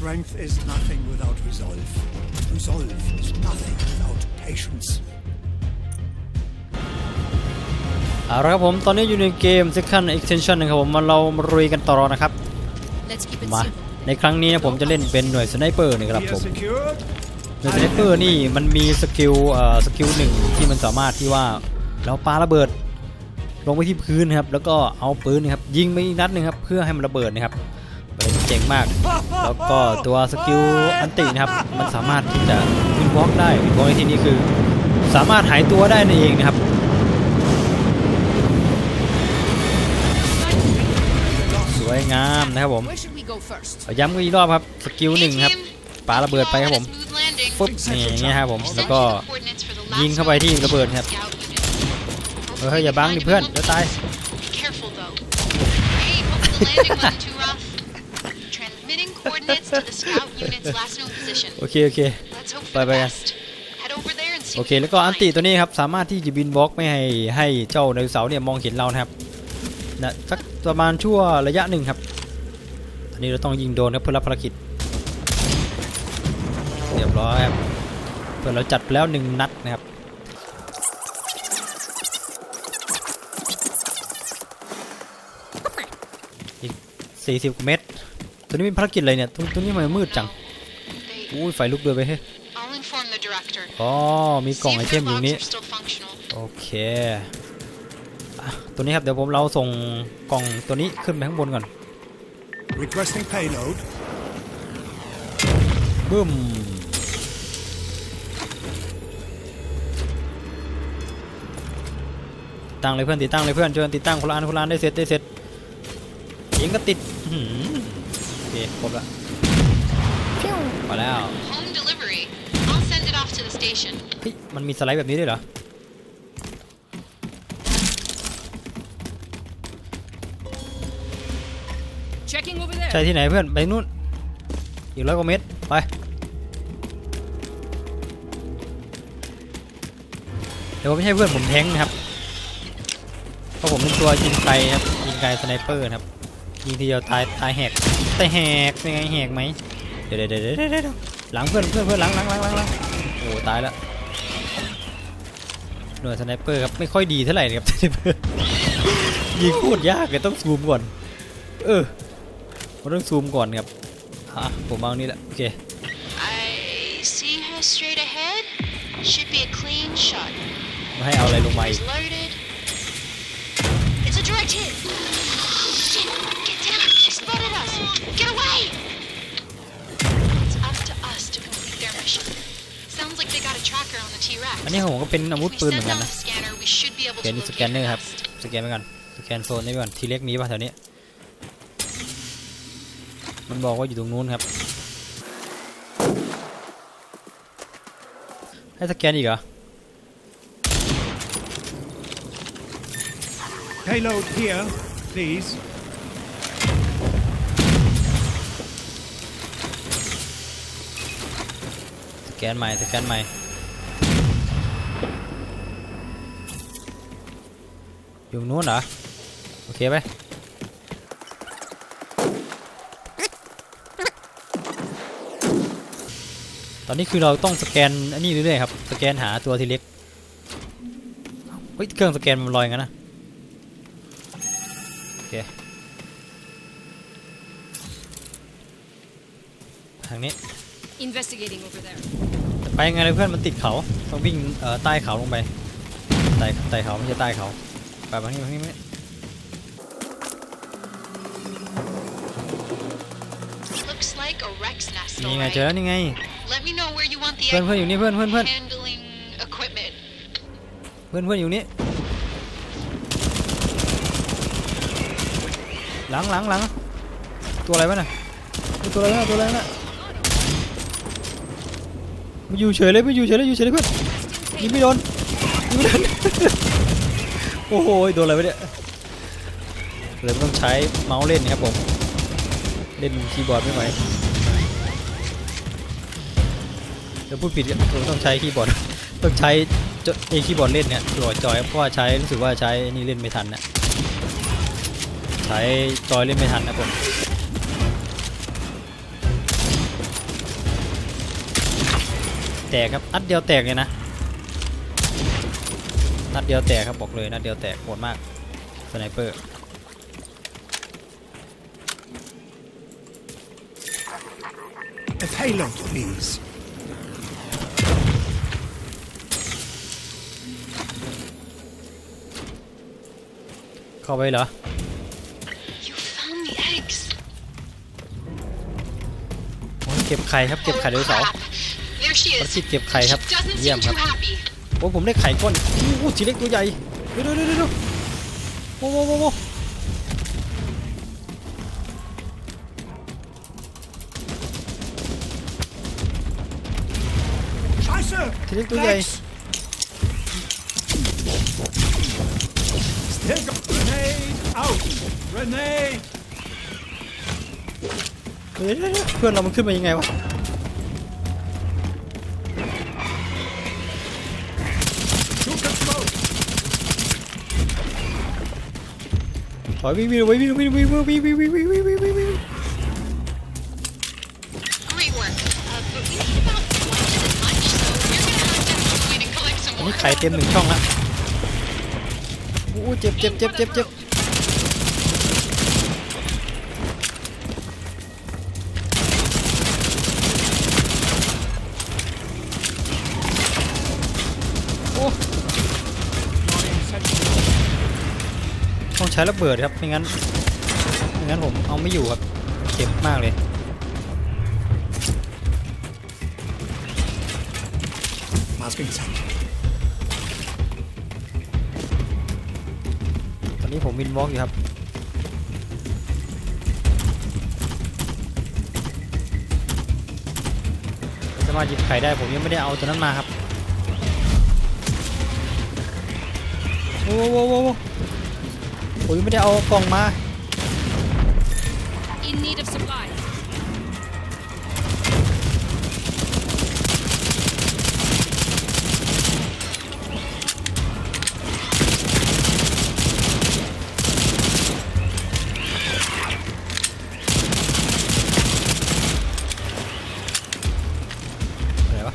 Strength is nothing without resolve. Resolve is nothing without patience. เอาละครับผม ตอนนี้อยู่ในเกม Second Extension นะครับผมมาเรามารุยกันต่อนะครับ Let's keep it มา simple. ในครั้งนี้ผมจะเล่นเป็นหน่วยสไนเปอร์นะครับ Here ผม secured. หน่วยสไนเปอร์นี่มันมีสกิลเอ่อสกิลหนึ่งที่มันสามารถที่ว่าเราปาระเบิด ลงไปที่พื้นนะครับแล้วก็เอาปืนนะครับยิงไปอีกนัดหนึ่งครับเพื่อให้มันระเบิดนะครับมัน เจ๋งมาก แล้วก็ตัวสกิลอันตินะครับมันสามารถที่จะวินวอล์กได้วินวอล์กในที่นี้คือ สามารถหายตัวได้นั่นเองนะครับสวยงามนะครับผมย้ำกันอีกรอบครับสกิลหนึ่งครับปาระเบิดไปครับผมปุ๊บนี่อย่างเงี้ยครับผมแล้วก็ยิงเข้าไปที่ระเบิดครับเฮ้ยอย่าบังดิเพื่อนเดี๋ยวตาย coordinates to the scout unit's last known position. โอเคโอเค Let's hope for Bye the bye. best. Head over there and see โอ what เค you แล้ว can ก็อันติ find. ตัวนี้ครับ สามารถที่จะบินบล็อกไม่ให้ให้เจ้าไดโนเสาร์เนี่ยมองเห็นเรานะครับนะสักประมาณชั่วระยะหนึ่งครับอันนี้เราต้องยิงโดนครับเพื่อรับภารกิจ เรียบร้อยครับเพื่อนเราจัดไปแล้วหนึ่งนัดนะครับ อีก40กว่าเมตร ตัวนี้เป็นภารกิจอะไรเนี่ยตรงตรงนี้ทำไมมืดจัง They- อุ้ยไฟลุกด้วยไปเฮ้ย I'll inform the director. อ๋อมีกล่อง See ไอ if เท their มอยู่ logs นี้ are still functional. โอเคอะตัวนี้ครับเดี๋ยวผมเราส่งกล่องตัวนี้ขึ้นไปข้างบนก่อน Requesting payload. บึ้มตั้งเลยเพื่อนติดตั้งเลยเพื่อนช่วยกันติดตั้งคนละอันคนละอันได้เสร็จได้เสร็จยิงก็ติดอื้อหือโอ เคครบละพอแล้ว Home delivery. I'll send it off to the station. เฮ้ยมันมีสไลด์แบบนี้ด้วยเหรอ Checking over there. ใช่ที่ไหนเพื่อน ไปนู่น อีกร้อยกว่าเมตร ไป เดี๋ยวผมไม่ใช่เพื่อนผมแท้งนะครับ เพราะผมเป็นตัวยิงไกลครับ ยิงไกลสไนเปอร์นะครับ ยิงทีเดียวตายตายแหกแต่แหกเป็นไงแหกไหมเดี๋ยวเดี๋ยวเดี๋ยวเดี๋ยวเดี๋ยวหลังเพื่อนเพื่อนเพื่อนหลังหลังหลังหลังหลังโอ้ตายแล้วหน่วยสไนเปอร์ครับไม่ค่อยดีเท่าไหร่เลยครับสไนเปอร์ยิงโคตรยากเลยต้องซูมก่อน เออมันต้องซูมก่อนครับอะผมเอานี่แหละโอเค I see her straight ahead. Should be a clean shot. มาให้เอาอะไรลงมาอีก Is loaded. It's a direct hit. อันนี้ของผมก็เป็นอาวุธ If ปื we นเหมือ send นกัน down นะ the scanner, we should be โอ able เค to นี่สแกน locate เนอ it ร์ครับ fast. สแกนไปก่อน สแกนโซนนี้ไปก่อน ทีเล็กมีป่ะแถวนี้ มันบอกว่าอยู่ตรงนู้นครับ ให้สแกนอีกเหรอ Payload here, please. แกนใหม่สแกนใหม่อยู่นู้นเหรอ โอเคไปตอนนี้คือเราต้องสแกนอันนี้เรื่อยๆครับสแกนหาตัวทีเล็กเฮ้ยเครื่องสแกนมันลอยงั้นนะโอเคทางนี้ Investigating over there. ไปยังไงเลยเพื่อนมันติดเขาต้องวิ่งเอ่อใต้เขาลงไปใต้ใต้เขาไม่ใช่ใต้เขาไปมาที่มาที่นี่ Looks like a Rex nest. นี่ all ไง right. เจอแล้วนี่ไง Let me know where you want the เพื่อนเพื่อนอยู่นี่เพื่อนเพื่อนเพื่อน handling equipment. เพื่อนเพื่อนอยู่นี่หลังหลังหลังตัวอะไรวะน่ะตัวอะไรวะน่ะตัวอะไรวะน่ะ มันอยู่เฉยเลยไม่อยู่เฉยเลยอยู่เฉยเลยเพื่อนยิงไม่โดนยิงไม่โดนโอ้โหโดนอะไรวะเนี่ยเลยต้องใช้เมาส์เล่นนะครับผมเล่นคีย์บอร์ดไม่ไหวเดี๋ยวพูดผิดกันผมต้องใช้คีย์บอร์ดต้องใช้เอคีย์บอร์ดเล่นเนี่ยตัวจอยเพราะว่าใช้รู้สึกว่าใช้นี่เล่นไม่ทันนะใช้จอยเล่นไม่ทันนะผม แตกครับนัดเดียวแตกเลยนะนัดเดียวแตกครับบอกเลยนัดเดียวแตกโหดมากสไนเปอร์ A payload, please. เข้าไปเหรอ You found the eggs. โอ้ยเก็บไข่ครับเก็บไข่ไดโนเสา ร์ Crap. There she ภาร is. กิจเก็บไข่ครับ She doesn't เยี่ยม seem ครับ too happy. โอ้ผมได้ไข่ก้อนโอ้โหทีเล็กตัวใหญ่เดี๋ยวเดี๋ยวเดี๋ยวเดี๋ยวโอ้โหโอ้โหโอ้โห Scheiße! ทีเล็กตัวใหญ่ Rex! Still go. Grenade out! Grenade! เดี๋ยวเดี๋ยวเดี๋ยวเพื่อนเรามันขึ้นมายังไงวะ ถอยวิ่งวิ่งวิ่งวิ่งวิ่งวิ่งวิ่งวิ่งวิ่งวิ่งวิ่งวิ่งวิ่งวิ่งนี่ไข่เต็มหนึ่งช่องละโอ้เจ็บเจ็บเจ็บเจ็บเจ็บ ช้ระเบิดครับไม่งั้นไม่งั้นผมเอาไม่อยู่ครับเจ็บมากเลย Masking set. ตอนนี้ผมวินวอล์กอยู่ครับสามารถหยิบไข่ได้ผมยังไม่ได้เอาตัวนั้นมาครับโอ้โหโอ้โหโอ้โหผมยังไม่ได้เอากล่องมา In need of supplies. อะไรวะ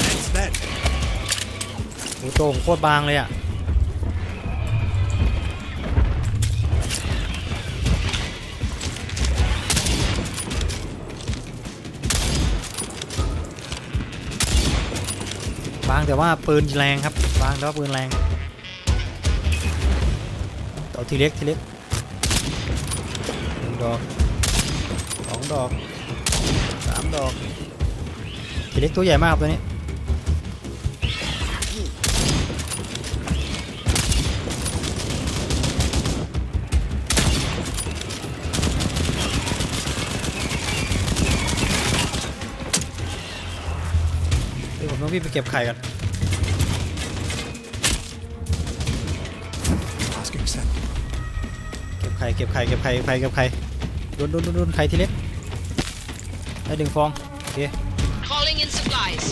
That's that. โอ้โหโตผมโคตรบางเลยอะ บางแต่ว่าปืนแรงครับบางแต่ว่าปืนแรงเอาทีเล็กทีเล็กหนึ่งดอกสองดอกสามดอกทีเล็กตัวใหญ่มากครับตัวนี้ ผมต้องวิ่งไปเก็บไข่กัน Masking set. เก็บไข่เก็บไข่เก็บไข่เก็บไข่เก็บไข่โดนโดนโดนโดนไข่ทีเล็กได้หนึ่งฟองโอเค Calling in supplies.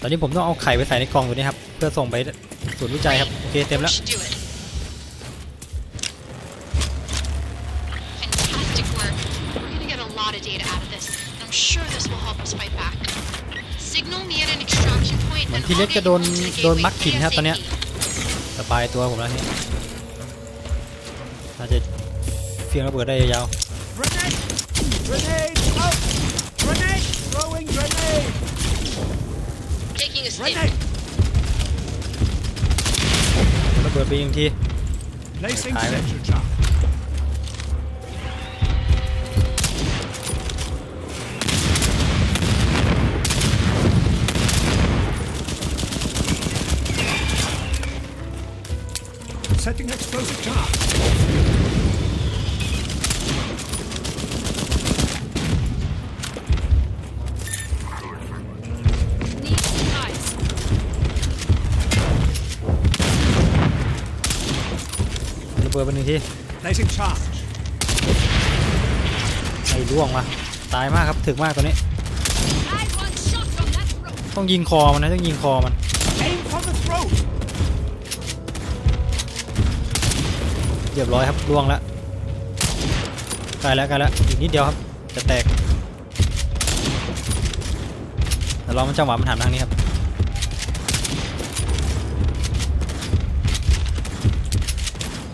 ตอนนี้ผมต้องเอาไข่ไปใส่ในกล่องตัวนี้ครับ เพื่อส่งไปศูนย์วิจัยครับ โอเค เต็มแล้ว Should do it. Sure this will help us fight back. Signal me at an extraction point เหมือน and ที I'll เล็ก get จะ you โดน home to the โดน gateway มักขินครับตอนเนี้ย ASAP. สบายตัวผมแล้วนี่น่าจะเฟียงระเบิดได้ยาว Grenade! Grenade out! Grenade! Throwing grenade! Taking a stim. Grenade! ๆระเบิดไปอีกหนึ่งที Placing Time it. sensor charge. Explosive ระเบิดไปหนึ่งที Placing charge. ไอ้ร่วงวะตายมากครับถึกมากตัวนี้ต้องยิงคอมันนะต้องยิงคอมัน เรียบร้อยครับล่วงแล้วใกล้แล้วใกล้แล้วอีกนิดเดียวครับ จะแตกแต่รอมันจังหวะมันหันทางนี้ครับ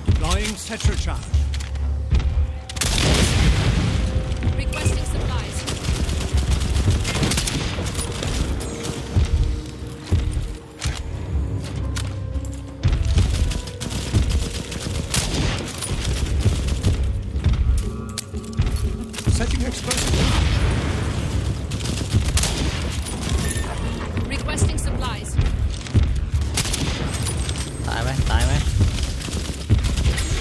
Deploying Tetra charge. Requesting Setting explosive. Requesting supplies. ตายไหมตายไหม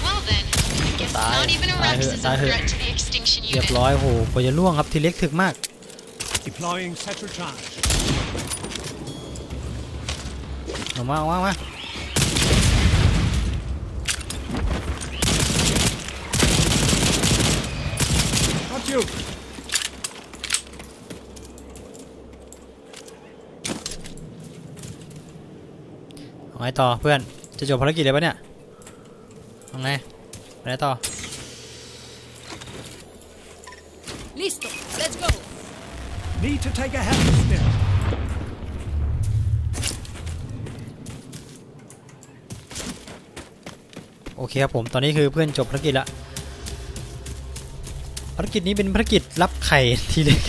Well then, I guess Die. not even a Die Rex here, is die a here. threat to the extinction เรียบ unit. ร้อยโอ้โหกว่าจะล่วงครับทีเล็กถึกมาก Deploying Tetra charge. ออกมาออกมาออกมา Got you. เอาไงต่อเพื่อน จะจบภารกิจเลยปะเนี่ยเอาไงไปไหนต่อ Listo. Let's go. Need to take a health stim. โอเคครับผม ตอนนี้คือเพื่อนจบภารกิจละภารกิจนี้เป็นภารกิจรับไข่ทีเล็ก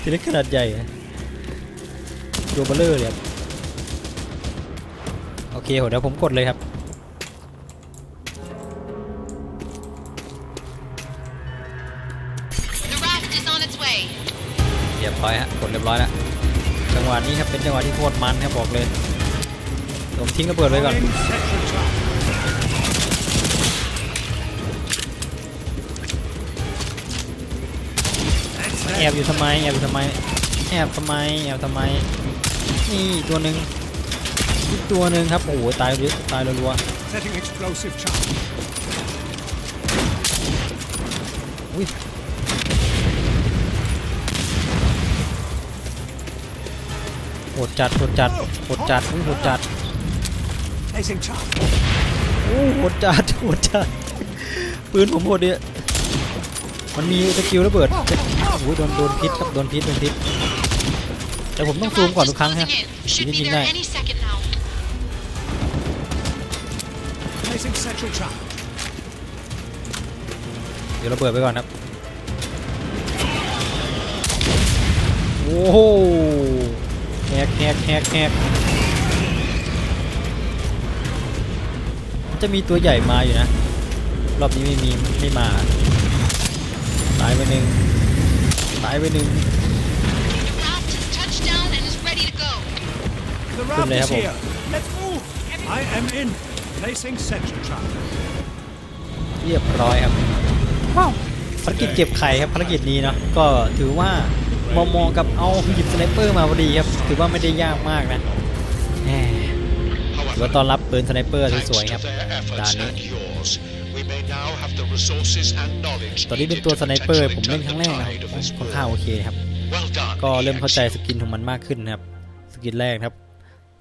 ทีเล็กขนาดใหญ่นะตัวเบลเลอร์เลยครับโอเคโหเดี๋ยวผมกดเลยครับ The raft is on its way. เรียบร้อยฮะกดเรียบร้อยแล้วจังหวะนี้ครับเป็นจังหวะที่โคตรมันครับบอกเลยผมทิ้งระเบิดไว้ก่อน แอบอยู่ทำไมแอบอยู่ทำไมแอบทำไมแอบทำไมนี่ตัวหนึ่งอีกตัวหนึ่งครับโอ้โหตายเยอะตายรัว Setting explosive charge. ๆอุ้ยโหดจัดโหดจัดโหดจัดอุ้ยโหดจัด Placing charge. โอ้โหดจัดโหดจัดปืนผมโหดเนี่ย มันมีสกิลระเบิดโอ้โหโดนโดนพิษครับโดนพิษโดนพิษ แต่ผมต้อง The ซูม raft ก่อน is ทุกครั้งฮะ closing in. ถึง Should จะ be ยิง there ได้ any second now. Placing Tetra charge. เดี๋ยวระเบิดไปก่อนครับ โอ้โหแฮกแฮกแฮกแฮกมันจะมีตัวใหญ่มาอยู่นะ รอบนี้ไม่มีไม่มา ตายไปหนึ่งตายไปหนึ่ง The raft has touched down and is ready to go. The Good raft is level. here. Let's move. I am in. Placing Tetra charge. เรียบร้อยครับภารกิจเก็บไข่ครับภารกิจนี้เนาะก็ถือว่ามอมอกับเอาหยิบสไนเปอร์มาพอดีครับถือว่าไม่ได้ยากมากนะแหมถือว่าต้อนรับปืนสไนเปอร์ Thanks สวยๆครับ to their efforts ด่านนี้ ตอนนี้เป็น needed ตัว to สไนเปอร์ potentially ผมเล่นครั้งแรก turn นะ the tide of this ค่อนข้าง war. โอเคครับ Well done, ก็เริ่มเข้าใจ EXE. สกินของมันมากขึ้นนะครับ สกินแรกครับ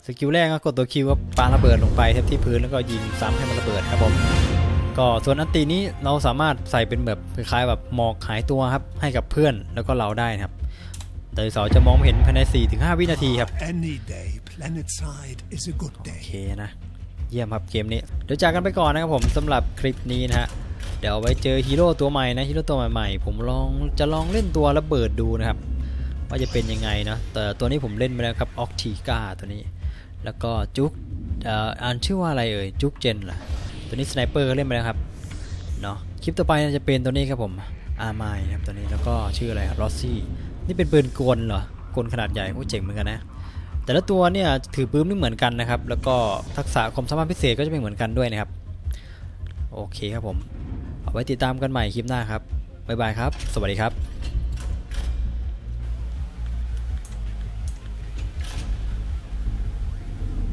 สกิลแรกก็กดตัวคิวก็ปาระเบิดลงไปครับที่พื้นแล้วก็ยิงซ้ำให้มันระเบิดครับผมก็ส่วนอันตีนี้เราสามารถใส่เป็นแบบคล้ายๆแบบหมอกหายตัวครับให้กับเพื่อนแล้วก็เราได้นะครับโดยเสาจะมองไม่เห็นภายใน 4-5 วินาทีครับ Any day, planet side is a good โอ day. เคนะ เยี่ยมครับเกมนี้ เดี๋ยวจากกันไปก่อนนะครับผมสำหรับคลิปนี้นะฮะเดี๋ยวเอาไว้เจอฮีโร่ตัวใหม่นะฮีโร่ตัวใหม่ๆผมลองจะลองเล่นตัวระเบิดดูนะครับ ว่าจะเป็นยังไงนะแต่ตัวนี้ผมเล่นไปแล้วครับออกทีกาตัวนี้ แล้วก็จุกอ่ออ่านชื่อว่าอะไรเอ่ยจุกเจนเหรอตัวนี้สไนเปอร์ก็เล่นไปแล้วครับเนาะคลิปต่อไปจะเป็นตัวนี้ครับผมอาร์มายนะครับตัวนี้แล้วก็ชื่ออะไรครับลอสซี่นี่เป็นปืนกลเหรอกลขนาดใหญ่โอ้เจ๋งเหมือนกันนะ แต่ละตัวเนี่ยถือปืนไม่เหมือนกันนะครับ แล้วก็ทักษะความสามารถพิเศษก็จะไม่เหมือนกันด้วยนะครับ โอเคครับผม เอาไว้ติดตามกันใหม่คลิปหน้าครับ บ๊ายบายครับ สวัสดีครับ